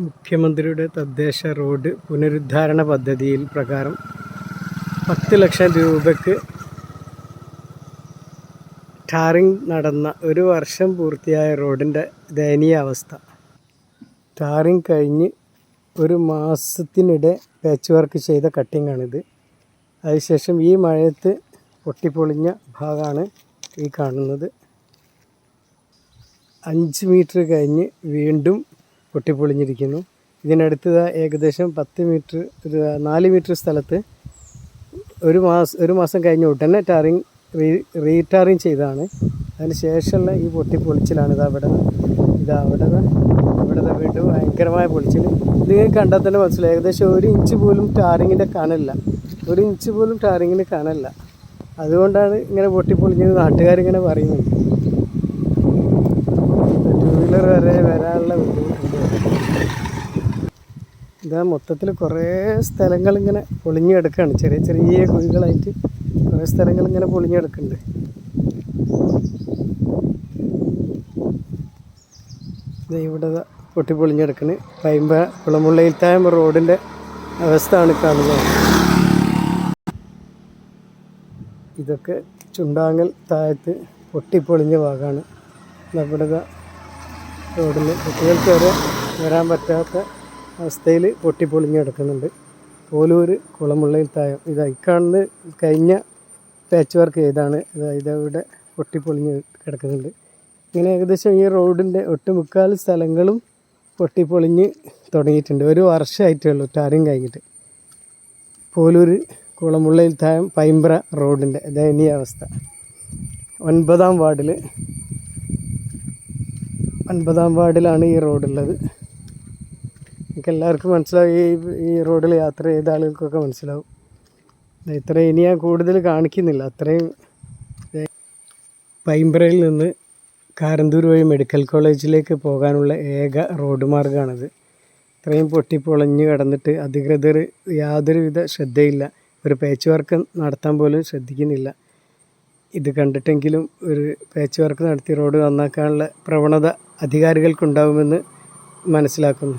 മുഖ്യമന്ത്രിയുടെ തദ്ദേശ റോഡ് പുനരുദ്ധാരണ പദ്ധതിയിൽ പ്രകാരം പത്ത് ലക്ഷം രൂപയ്ക്ക് ടാറിംഗ് നടന്ന ഒരു വർഷം പൂർത്തിയായ റോഡിന്റെ ദയനീയ അവസ്ഥ. ടാറിംഗ് കഴിഞ്ഞ് ഒരു മാസത്തിനിടെ പാച്ച് വർക്ക് ചെയ്ത കട്ടിങ്ങാണിത്. അതിനുശേഷം ഈ മഴയത്ത് പൊട്ടിപ്പൊളിഞ്ഞ ഭാഗമാണ് ഈ കാണുന്നത്. അഞ്ച് മീറ്റർ കഴിഞ്ഞ് വീണ്ടും പൊട്ടിപ്പൊളിഞ്ഞിരിക്കുന്നു. ഇതിനടുത്ത് ഏകദേശം പത്ത് മീറ്റർ ഒരു നാല് മീറ്റർ സ്ഥലത്ത് ഒരു മാസം ഒരു മാസം കഴിഞ്ഞ ഉടനെ ടാറിങ് റീ റീടാറിങ് ചെയ്തതാണ്. അതിന് ശേഷമുള്ള ഈ പൊട്ടിപ്പൊളിച്ചിലാണ് ഇത് അവിടെ ഇത് അവിടെ ഇവിടെ ദാ വീണ്ടും ഭയങ്കരമായ പൊളിച്ചിൽ ഇത് കണ്ടാൽ തന്നെ മനസ്സിലായി ഏകദേശം ഒരു ഇഞ്ച് പോലും ടാറിങ്ങിന്റെ കനല്ല. ഒരു ഇഞ്ച് പോലും ടാറിങ്ങിന് കാണല്ല അതുകൊണ്ടാണ് ഇങ്ങനെ പൊട്ടിപ്പൊളിഞ്ഞത് നാട്ടുകാരിങ്ങനെ പറയുന്നുണ്ട് ഇതാ മൊത്തത്തിൽ കുറേ സ്ഥലങ്ങൾ ഇങ്ങനെ പൊളിഞ്ഞു കിടക്കുകയാണ് ചെറിയ ചെറിയ കുഴികളായിട്ട് കുറേ സ്ഥലങ്ങൾ ഇങ്ങനെ പൊളിഞ്ഞു ഇതാ ഇവിടെ പൊട്ടി പൊളിഞ്ഞു കിടക്കണ് പൈമ്പ താമ റോഡിന്റെ അവസ്ഥയാണ് കാണുന്നത്. ഇതൊക്കെ ചുണ്ടാങ്ങൽ താഴത്ത് പൊട്ടിപ്പൊളിഞ്ഞ ഭാഗമാണ്. നമ്മുടെ റോഡിൽ കുട്ടികൾക്ക് വരെ വരാൻ പറ്റാത്ത അവസ്ഥയിൽ പൊട്ടിപ്പൊളിഞ്ഞ് കിടക്കുന്നുണ്ട്. പോലൂർ കുളമുള്ളയിൽ താഴെ. ഇത് ഇക്കാണുന്നത് കഴിഞ്ഞ പാച്ച് വർക്ക് ചെയ്താണ് അതായത് ഇവിടെ പൊട്ടിപ്പൊളിഞ്ഞ് കിടക്കുന്നുണ്ട്. ഇങ്ങനെ ഏകദേശം ഈ റോഡിന്റെ ഒട്ടുമുക്കാൽ സ്ഥലങ്ങളും പൊട്ടിപ്പൊളിഞ്ഞ് തുടങ്ങിയിട്ടുണ്ട്. ഒരു വർഷമായിട്ടേ ഉള്ളൂ ടാറിങ് കഴിഞ്ഞിട്ട്. പോലൂർ കുളമുള്ളയിൽ താഴെ പൈമ്പ്ര റോഡിന്റെ ദയനീയ അവസ്ഥ. ഒൻപതാം വാർഡിൽ ഒൻപതാം വാർഡിലാണ് ഈ റോഡുള്ളത്. നമുക്ക് എല്ലാവർക്കും മനസ്സിലാവും ഈ ഈ റോഡിൽ യാത്ര ചെയ്ത ആളുകൾക്കൊക്കെ മനസ്സിലാവും. ഇത്രയും ഇത്ര ഇനി ഞാൻ കൂടുതൽ കാണിക്കുന്നില്ല. അത്രയും പൈമ്പ്രയിൽ നിന്ന് കാരന്തൂർ വഴി മെഡിക്കൽ കോളേജിലേക്ക് പോകാനുള്ള ഏക റോഡ് മാർഗമാണിത്. ഇത്രയും പൊട്ടിപ്പൊളഞ്ഞു കിടന്നിട്ട് അധികൃതർ യാതൊരുവിധ ശ്രദ്ധയില്ല. ഒരു പേച്ച് വർക്ക് നടത്താൻ പോലും ശ്രദ്ധിക്കുന്നില്ല. ഇത് കണ്ടിട്ടെങ്കിലും ഒരു പേച്ച് വർക്ക് നടത്തി റോഡ് നന്നാക്കാനുള്ള പ്രവണത അധികാരികൾക്കുണ്ടാവുമെന്ന് മനസ്സിലാക്കുന്നു.